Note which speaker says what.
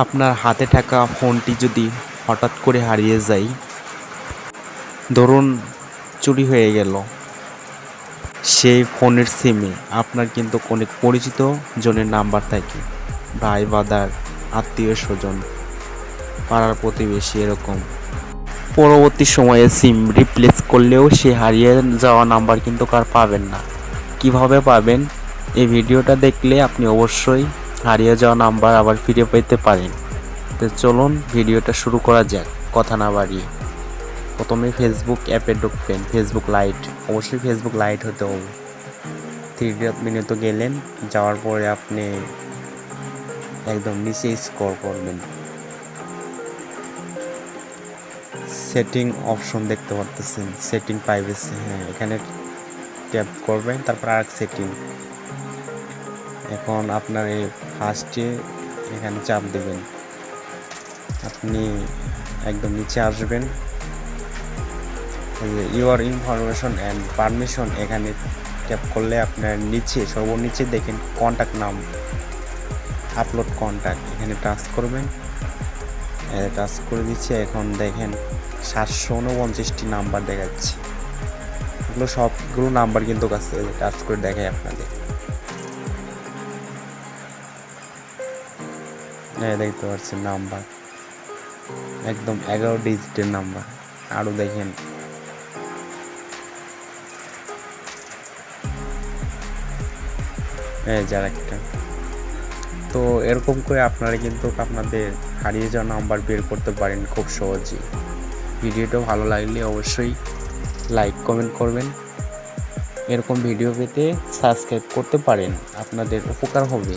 Speaker 1: আপনার হাতে থাকা ফোনটি যদি হঠাৎ করে হারিয়ে যায়, ধরুন চুরি হয়ে গেল। সেই ফোনের সিমে আপনার কিন্তু অনেক পরিচিত জনের নাম্বার থাকে। ভাই, বাদার, আত্মীয় স্বজন, পাড়ার প্রতিবেশী এরকম। পরবর্তী সময়ে সিম রিপ্লেস করলেও সে হারিয়ে যাওয়া নাম্বার কিন্তু কার পাবেন না। কীভাবে পাবেন? এই ভিডিওটা দেখলে আপনি অবশ্যই হারিয়ে যাওয়া নাম্বার আবার ফিরে পেতে পারেন। তো চলুন ভিডিওটা শুরু করা যাক, কথা না বাড়িয়ে। প্রথমে ফেসবুক অ্যাপে ঢুকবেন ফেসবুক লাইট অবশ্যই ফেসবুক লাইট হতে হবে। থ্রি মেনুতে গেলেন, যাওয়ার পরে আপনি একদম নিচে স্ক্রল করবেন। সেটিং অপশন দেখতে পারতেছেন সেটিং প্রাইভেসি হ্যাঁ এখানে ট্যাপ করবেন, তারপর আর সেটিং এখন আপনার এই ফার্স্টে এখানে চাপ দেবেন। আপনি একদম নিচে আসবেন। ইউর ইনফরমেশন অ্যান্ড পারমিশন এখানে ট্যাপ করলে আপনার নিচে, সর্বনিচে দেখেন কন্ট্যাক্ট নাম আপলোড কন্ট্যাক্ট এখানে টাচ করবেন। টাচ করে দিচ্ছে, এখন দেখেন সাতশো উনপঞ্চাশটি নাম্বার দেখাচ্ছে। এগুলো সবগুলো নাম্বার কিন্তু কাছে টাচ করে দেখায় আপনাদের। হ্যাঁ দেখতে পাচ্ছেন নাম্বার। একদম এগারো ডিজিটের নাম্বার। আরও দেখেন। এই যার একটা তো এরকম করে আপনারা কিন্তু আপনাদের হারিয়ে যাওয়া নাম্বার বের করতে পারেন খুব সহজেই। ভিডিওটা ভালো লাগলে অবশ্যই লাইক, কমেন্ট করবেন। এরকম ভিডিও পেতে সাবস্ক্রাইব করতে পারেন। আপনাদের উপকার হবে।